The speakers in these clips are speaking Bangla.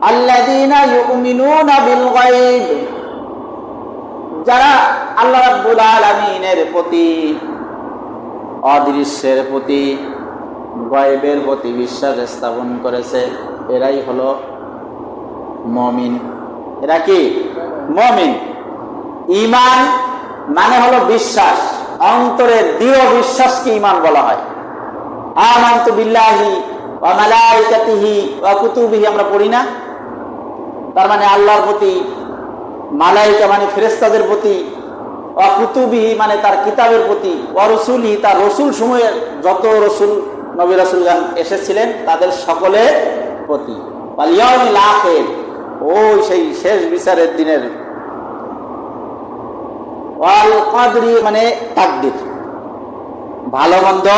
আল্লাযীনা ইউমিনুনা বিল যারা আল্লাহ রাব্বুল আলামিনের প্রতি, অদৃশ্যের প্রতি, গয়েবের প্রতি বিশ্বাস স্থাপন করেছে, এরাই হলো মমিন। এরা কি? মমিন। ইমান মানে হলো বিশ্বাস। অন্তরের দৃঢ় বিশ্বাসকে ইমান বলা হয়। আমান্তু বিল্লাহি ওয়া মালাইকাতিহি ওয়া কুতুবিহি, আমরা পড়ি না। তার মানে আল্লাহর প্রতি, মালাইকা মানে ফেরেস্তাদের প্রতি ওয়া কুতুবিহি মানে তার কিতাবের প্রতি, ওয়া রসুলহি তার রসুল সময়ের যত রসুল, নবী রসুলগান এসেছিলেন তাদের সকলের প্রতি। ওয়াল আখির, ওই সেই শেষ বিচারের দিনের। মানে তাকদির। ভালো মন্দ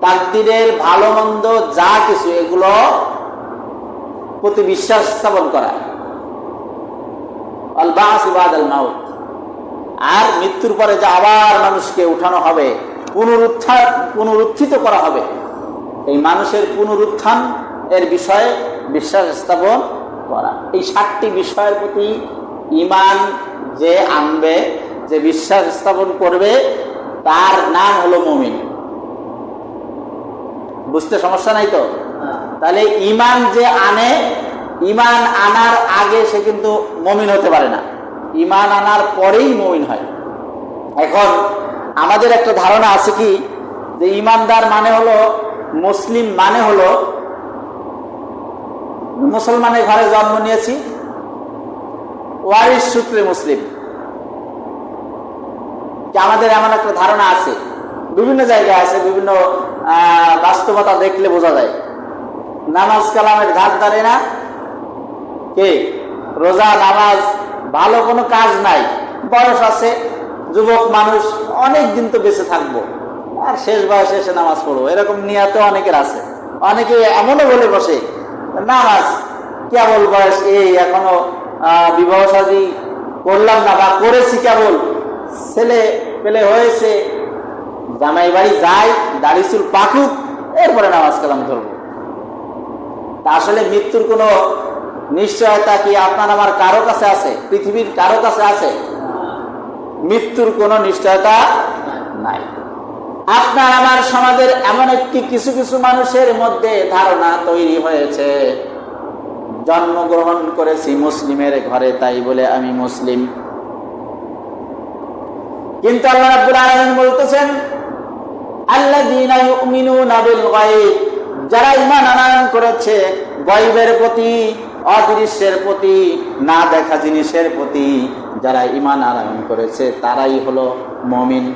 তাকদিরের ভালো মন্দ যা কিছু, এগুলো প্রতি বিশ্বাস স্থাপন করা। আর মৃত্যুর পরে যে আবার মানুষকে উঠানো হবে, পুনরুত্থান, পুনরুত্থিত করা হবে, এই মানুষের পুনরুত্থান এর বিষয়ে বিশ্বাস স্থাপন করা। এই সাতটি বিষয়ের প্রতি ইমান যে আনবে, যে বিশ্বাস স্থাপন করবে, তার নাম হলো মমিন। বুঝতে সমস্যা নাই তো? তাহলে ইমান যে আনে ইমান আনার আগে সে কিন্তু মমিন হতে পারে না। ইমান আনার পরেই মমিন হয়। এখন আমাদের একটা ধারণা আছে কি, যে ইমানদার মানে হলো, মুসলিম মানে হলো, মুসলমানের ঘরে জন্ম নিয়েছি ওয়ারিস সূত্রে মুসলিম। আমাদের এমন একটা ধারণা আছে? বিভিন্ন জায়গায় আছে, বিভিন্ন বাস্তবতা দেখলে বোঝা যায়। নামাজ কালামের ঘাট দাঁড়ে না? কে? রোজা, নামাজ, ভালো কোনো কাজ নাই। বয়স আছে, যুবক, মানুষ অনেক দিন তো বেঁচে থাকব। আর শেষ বয়সে এসে নামাজ পড়ব। এরকম নিয়াতে অনেকের আছে। অনেকে এমনও বলে বসে, নামাজ, কেবল বয়স এই, এখনও বিবাহ সাদী করলাম না বা করেছি কেবল। ছেলে পেলে হয়েছে জামাই বাড়ি যায়, দাড়ি চুল পাকুক এরপরে নামাজ কালাম ধরবো। আসলে মৃত্যুর কোনো নিশ্চয়তা কি আপনার আমার কারও কাছে আছে? পৃথিবীর কারও কাছে আছে? মৃত্যুর কোনো নিশ্চয়তা নাই। আপনার আমার সমাজের এমন একটি কিছু কিছু মানুষের মধ্যে ধারণা তৈরি হয়েছে। জন্মগ্রহণ করেছি মুসলিমের ঘরে, তাই বলে আমি মুসলিম। কিন্তু আল্লাহ বলতেছেন গায়ব। যারা ইমান আনয়ন করেছে গরিবের প্রতি, অদৃশ্যের প্রতি, না দেখা জিনিসের প্রতি যারা ইমান আনয়ন করেছে, তারাই হলো মমিন,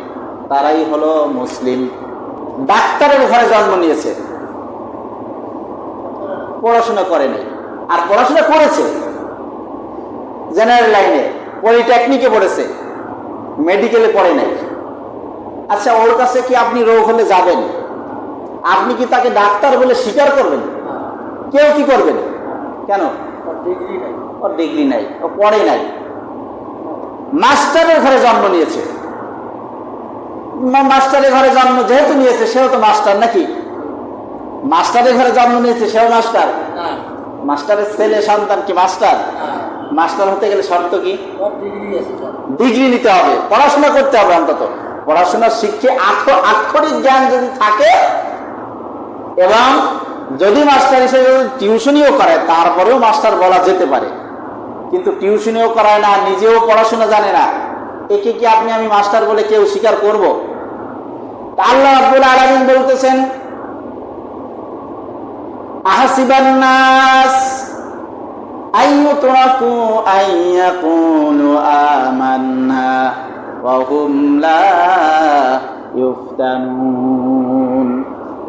তারাই হলো মুসলিম। ডাক্তারের ঘরে জন্ম নিয়েছে। পড়াশোনা করেনি আর পড়াশোনা করেছে। জেনারেল লাইনে, পলিটেকনিকে পড়েছে। মেডিকেলে পড়ে নাই। আচ্ছা ওর কাছে কি আপনি রোগ হলে যাবেন? আপনি কি তাকে ডাক্তার বলে স্বীকার করবেন? কেউ কি করবেন কেন? ওর ডিগ্রি নাই। ও পড়ে নাই। মাস্টারের ঘরে জন্ম নিয়েছে। মাস্টারের ঘরে জন্ম যেহেতু নিয়েছে সেও তো মাস্টার নাকি? মাস্টারের ঘরে জন্ম নিয়েছে সেও মাস্টার? মাস্টারের ছেলে সন্তান কি মাস্টার? মাস্টার হতে গেলে শর্ত কি? ডিগ্রি নিতে হবে পড়াশোনা করতে হবে অন্তত। পড়াশোনা শিখে আক্ষ- আক্ষরিক জ্ঞান যদি থাকে এবং যদি মাস্টার হিসেবে টিউশনিও করায় তারপরেও মাস্টার বলা যেতে পারে। কিন্তু টিউশনিও করায় না, নিজেও পড়াশোনা জানে না। একে কি আপনি আমি মাস্টার বলে কেউ স্বীকার করব? আল্লাহ আব্দুল আলমিন বলতেছেন আহাসিবান্নাস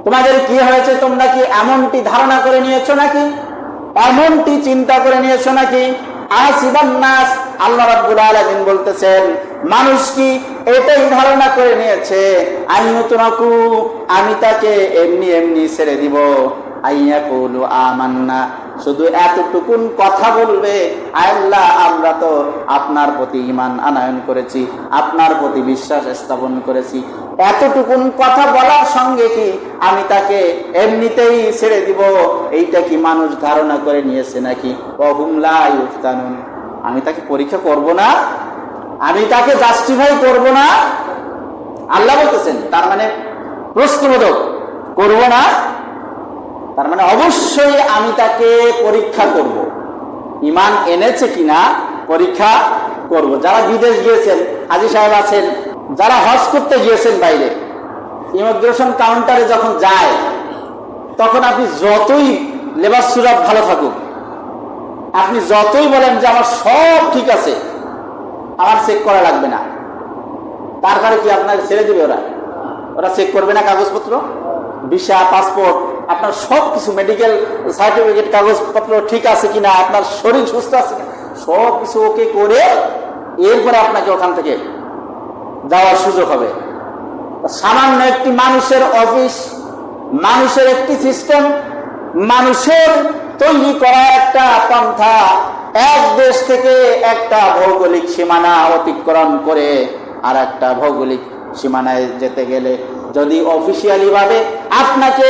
তোমাদের কি হয়েছে? তোমরা কি এমনটি ধারণা করে নিয়েছো নাকি? এমনটি চিন্তা করে নিয়েছো নাকি? আসিবান নাস আল্লাহ রাব্বুল আলামিন বলতেছেন, মানুষ কি এটাই ধারণা করে নিয়েছে? আইনুতনাকু আমি তাকে এমনি এমনি ছেড়ে দিব। আইয়া কৌলু আমান্না, শুধু এতটুকুন কথা বলবে। আল্লাহ, আমরা তো আপনার প্রতি ইমান আনায়ন করেছি, আপনার প্রতি বিশ্বাস স্থাপন করেছি। এতটুকুন কথা বলার সঙ্গে কি আমি তাকে এমনিতেই ছেড়ে দিব? এইটা কি মানুষ ধারণা করে নিয়েছে নাকি? অহুমলা আমি তাকে পরীক্ষা করব না? আমি তাকে জাস্টিফাই করব না? আল্লাহ বলতেছেন, তার মানে প্রশ্নবোধক, করব না? তার মানে অবশ্যই আমি তাকে পরীক্ষা করব। ইমান এনেছে কিনা? পরীক্ষা করব। যারা বিদেশ গিয়েছেন, হাজি সাহেব আছেন যারা হজ করতে গিয়েছেন বাইরে ইমিগ্রেশন কাউন্টারে যখন যায়, তখন আপনি যতই লেবাস সুরাব ভালো থাকুক, আপনি যতই বলেন যে আমার সব ঠিক আছে, আমার চেক করা লাগবে না। তারপরে কি? আপনাকে ছেড়ে দেবে ওরা। ওরা চেক করবে না কাগজপত্র, ভিসা পাসপোর্ট আপনার সব কিছু মেডিকেল সার্টিফিকেট কাগজপত্র ঠিক আছে কিনা, আপনার শরীর সুস্থ আছে সব কিছু ওকে করে এরপরে আপনাকে ওখান থেকে যাওয়ার সুযোগ হবে। সামান্য একটি মানুষের অফিস, মানুষের একটি সিস্টেম, মানুষের তৈরি করা একটা পন্থা, এক দেশ থেকে একটা ভৌগোলিক সীমানা অতিক্রম করে আর একটা ভৌগোলিক সীমানায় যেতে গেলে যদি অফিসিয়ালি ভাবে আপনাকে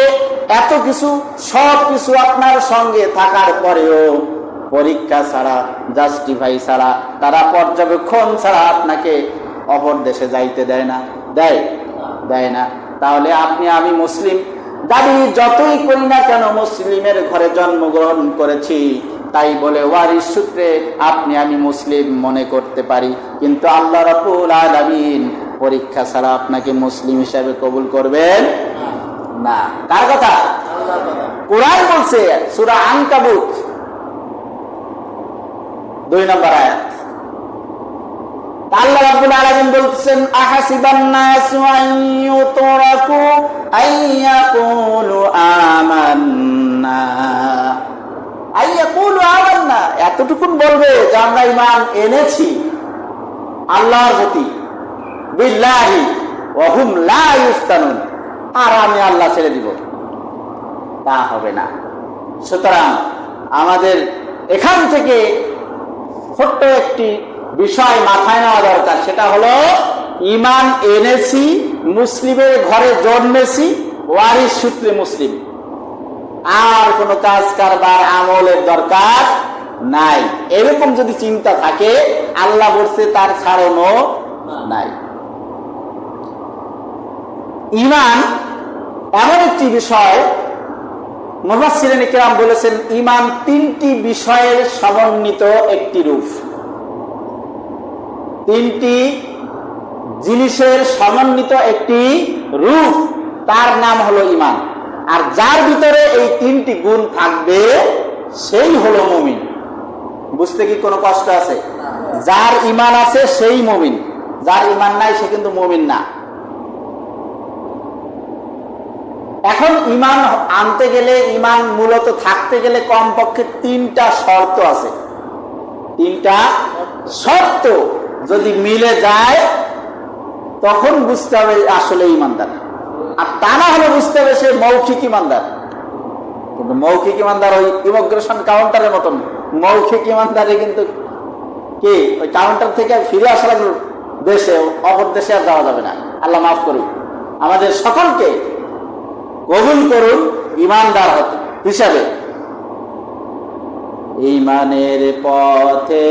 এত কিছু, সব কিছু আপনার সঙ্গে থাকার পরেও পরীক্ষা ছাড়া জাস্টিফাই ছাড়া, তারা পর্যবেক্ষণ ছাড়া আপনাকে অপর দেশে যাইতে দেয় না। দেয়? দেয় না। তাহলে আপনি, আমি মুসলিম। দাবি যতই করি না কেন, মুসলিমের ঘরে জন্মগ্রহণ করেছি, তাই বলে ওয়ারিস সূত্রে আপনি, আমি মুসলিম মনে করতে পারি। কিন্তু আল্লাহ রাব্বুল আলামিন পরীক্ষা ছাড়া আপনাকে মুসলিম হিসাবে কবুল করবেন না। কার কথা? কোরআন বলছে, সূরা আনকাবুত। দুই নম্বর আয়াত। আল্লাহ রাব্বুল আলামিন বলছেন আহাসিবান নাসু আন ইউতরাকু আন ইয়াকুলু আমান্না। আন ইয়াকুলু আমান্না, এতটুকুন বলবে যে আমরা ঈমান এনেছি, আল্লাহর প্রতি। বিল্লাহি, ওয়া হুম লা ইফতানুন আর আমি আল্লাহ ছেড়ে দিব। তা হবে না। সুতরাং আমাদের এখান থেকে ছোট্ট একটি বিষয় মাথায় নেওয়া দরকার। সেটা হলো, ইমান এনেছি, মুসলিমের ঘরে জন্মেছি ওয়ারিস সূত্রে মুসলিম। আর কোনো কাজ কারবার আমলের দরকার নাই। এরকম যদি চিন্তা থাকে, আল্লাহ বলছে তার ছাড়ানো নাই। ইমান এমন একটি বিষয় মোহাম্মদ কেরাম বলেছেন, ইমান তিনটি বিষয়ের সমন্বিত একটি রূপ। তিনটি জিনিসের সমন্বিত একটি রূপ, তার নাম হলো ইমান আর যার ভিতরে এই তিনটি গুণ থাকবে, সেই হলো মুমিন। বুঝতে কি কোনো কষ্ট আছে? যার ইমান আছে, সেই মুমিন। যার ইমান নাই, সে কিন্তু মুমিন না। এখন ইমান আনতে গেলে ইমান মূলত থাকতে গেলে কমপক্ষে তিনটা শর্ত আছে। তিনটা শর্ত। যদি মিলে যায়, তখন বুঝতে হবে আসলে ইমানদার। আর তা না হলে বুঝতে হবে সে মৌখিক ইমানদার। কিন্তু মৌখিক ইমানদার ওই ইমিগ্রেশন কাউন্টারের মতন। মৌখিক ইমানদারে কিন্তু কি? ওই কাউন্টার থেকে ফিরে আসা দেশে, অপর দেশে আর যাওয়া যাবে না। আল্লাহ মাফ করুন আমাদের সকলকে কবুল করুন ইমানদার হতে হিসাবে। ইমানের পথে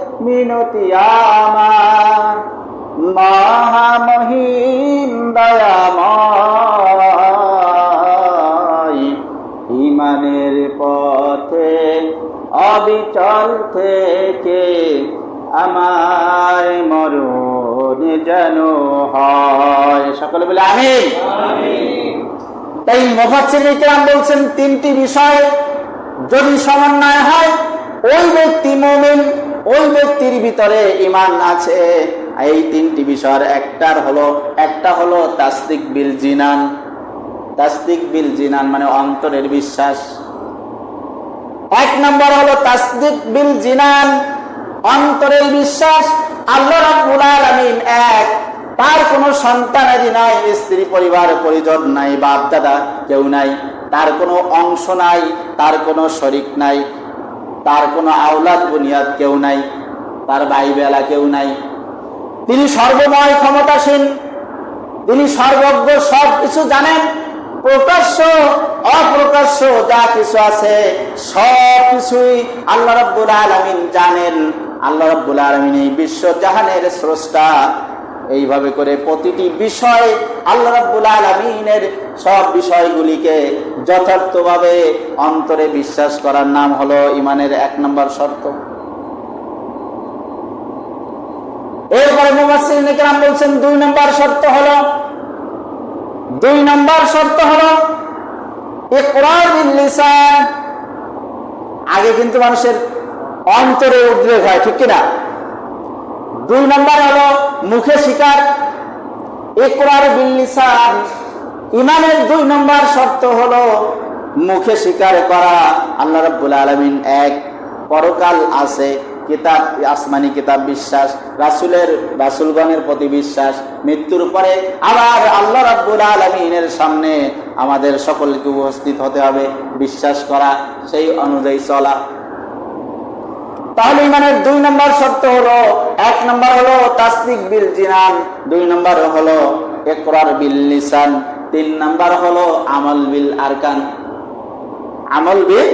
মিনতি আমার। মহামহিম দয়াময়, ইমানের পথে অবিচল থেকে আমার মরণ যেন হয়। সকলে বলে আমি তাই ইকরাম বলছেন, তিনটি বিষয় যদি সমন্বয় হয় ওই ব্যক্তি মুমিন, ওই ব্যক্তির ভিতরে ইমান আছে। এই তিনটি বিষয়ের একটার হলো, একটা হলো তাসদিক বিল জিনান। তাসদিক বিল জিনান মানে অন্তরের বিশ্বাস। এক নম্বর হলো তাসদিক বিল জিনান, অন্তরের বিশ্বাস। আল্লাহ রাব্বুল আলামিন এক, তার কোনো সন্তানাদি নাই, স্ত্রী, পরিবার, পরিজন নাই বাপ দাদা কেউ নাই, তার কোনো অংশ নাই, তার কোনো শরিক নাই। তার কোনো আওলাদ, বুনিয়াদ কেউ নাই, তার ভাই বেলা কেউ নাই। তিনি সর্বময় ক্ষমতাসীন, তিনি সর্বজ্ঞ সব কিছু জানেন, প্রকাশ্য, অপ্রকাশ্য যা কিছু আছে সব কিছুই আল্লাহ রব্বুল আলমিন জানেন। আল্লাহ রব্বুল আলমিন এই বিশ্ব জাহানের স্রষ্টা। এইভাবে করে প্রতিটি বিষয় আল্লাহ রব্বুল আলমিনের সব বিষয়গুলিকে যথার্থভাবে অন্তরে বিশ্বাস করার নাম হলো ইমানের এক নম্বর শর্ত। এরপরে মুবাসসিরিন ইকরাম বলছেন, দুই নম্বর শর্ত হলো, দুই নম্বর শর্ত হলো আগে কিন্তু মানুষের অন্তরে উদ্রেক হয়, ঠিক কিনা? দুই নম্বর হলো মুখে শিকার। ইকরার বিল লিসান ইমানের দুই নম্বর শর্ত হলো মুখে স্বীকার করা। আল্লাহ রাব্বুল আলমিন এক পরকাল আছে, কিতাব, আসমানি কিতাব বিশ্বাস, রাসুলের, রাসুলগণের প্রতি বিশ্বাস, মৃত্যুর পরে আবার আল্লাহ রাব্বুল আলমিনের সামনে আমাদের সকলকে উপস্থিত হতে হবে, বিশ্বাস করা, সেই অনুযায়ী চলা। তাহলে ইমানের দুই নম্বর শর্ত হলো, এক নম্বর হলো তাসদিক বিল জিনান, দুই নম্বর হলো একরার বিল লিসান, তিন নম্বর হলো আমল বিল আরকান। আমল বিল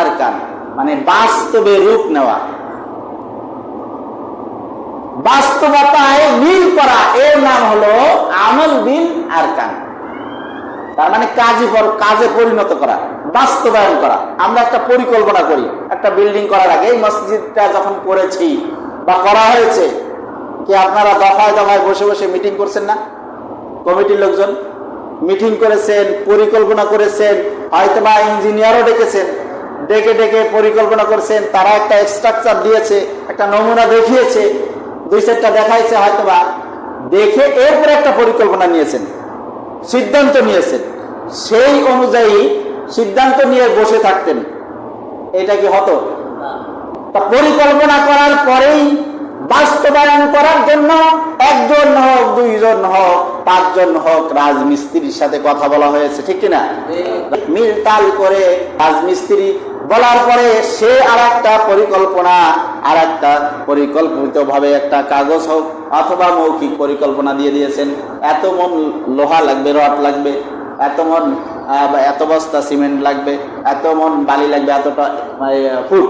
আরকান মানে বাস্তবে রূপ নেওয়া। বাস্তবতায় মিল করা, এর নাম হলো আমল বিল আরকান। তার মানে কাজে কাজে পরিণত করা, বাস্তবায়ন করা। আমরা একটা পরিকল্পনা করি, একটা বিল্ডিং করার আগে এই মসজিদটা যখন করেছি বা করা হয়েছে, কি আপনারা দফায় দফায় বসে বসে মিটিং করছেন না? কমিটির লোকজন মিটিং করেছেন, পরিকল্পনা করেছেন হয়তো বা ইঞ্জিনিয়ারও ডেকেছেন, ডেকে ডেকে পরিকল্পনা করছেন, তারা একটা স্ট্রাকচার দিয়েছে, একটা নমুনা দেখিয়েছে, দুই চারটা দেখাইছে হয়তো বা দেখে এরপরে একটা পরিকল্পনা নিয়েছেন। সিদ্ধান্ত নিয়েছেন। সেই অনুযায়ী সিদ্ধান্ত নিয়ে বসে থাকতেন। এটা কি হতো? পরিকল্পনা করার পরেই বাস্তবায়ন করার জন্য একজন হোক, দুইজন হোক, পাঁচজন হোক রাজমিস্ত্রির সাথে কথা বলা হয়েছে, ঠিক কিনা? মিল তাল করে রাজমিস্ত্রি বলার পরে সে আর একটা পরিকল্পনা আর একটা পরিকল্পিত ভাবে একটা কাগজ হোক অথবা মৌখিক পরিকল্পনা দিয়ে দিয়েছেন। এত মন লোহা লাগবে, রড লাগবে, এত মন এত বস্তা সিমেন্ট লাগবে, এত মন বালি লাগবে, এতটা ফুট।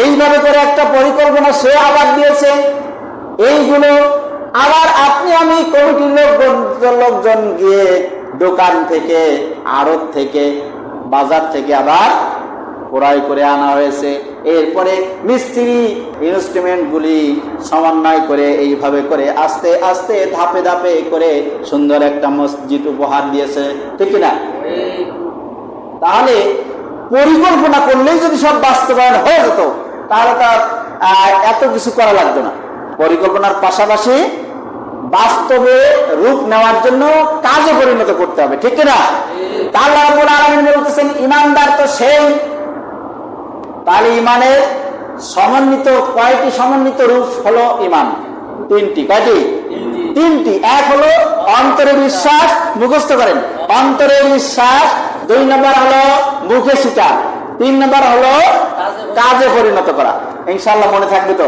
এইভাবে করে একটা পরিকল্পনা সে আবার দিয়েছে। এইগুলো আবার আপনি আমি কমিটির লোকজন লোকজন গিয়ে দোকান থেকে আড়ত থেকে বাজার থেকে আবার ক্রয় করে আনা হয়েছে। এরপরে মিস্ত্রি ইনস্ট্রুমেন্টগুলি সমন্বয় করে এইভাবে করে আস্তে আস্তে ধাপে ধাপে করে সুন্দর একটা মসজিদ উপহার দিয়েছে। ঠিক না তাহলে পরিকল্পনা করলেই যদি সব বাস্তবায়ন হয়ে যেত তাহলে তার এত কিছু করা লাগতো না। পরিকল্পনার পাশাপাশি বাস্তবে রূপ নেওয়ার জন্য কাজে পরিণত করতে হবে ঠিক না তাহলে আল্লাহ আলমিন বলতেছেন ইমানদার তো সেই। তাহলে ইমানের সমন্বিত কয়টি সমন্বিত রূপ হলো ইমান? তিনটি। কয়টি? তিনটি। এক হলো অন্তরে বিশ্বাস মুখস্থ করেন। অন্তরে বিশ্বাস দুই নম্বর হলো মুখে স্বীকার। তিন নম্বর হলো কাজে পরিণত করা। ইনশাল্লাহ মনে থাকবে তো?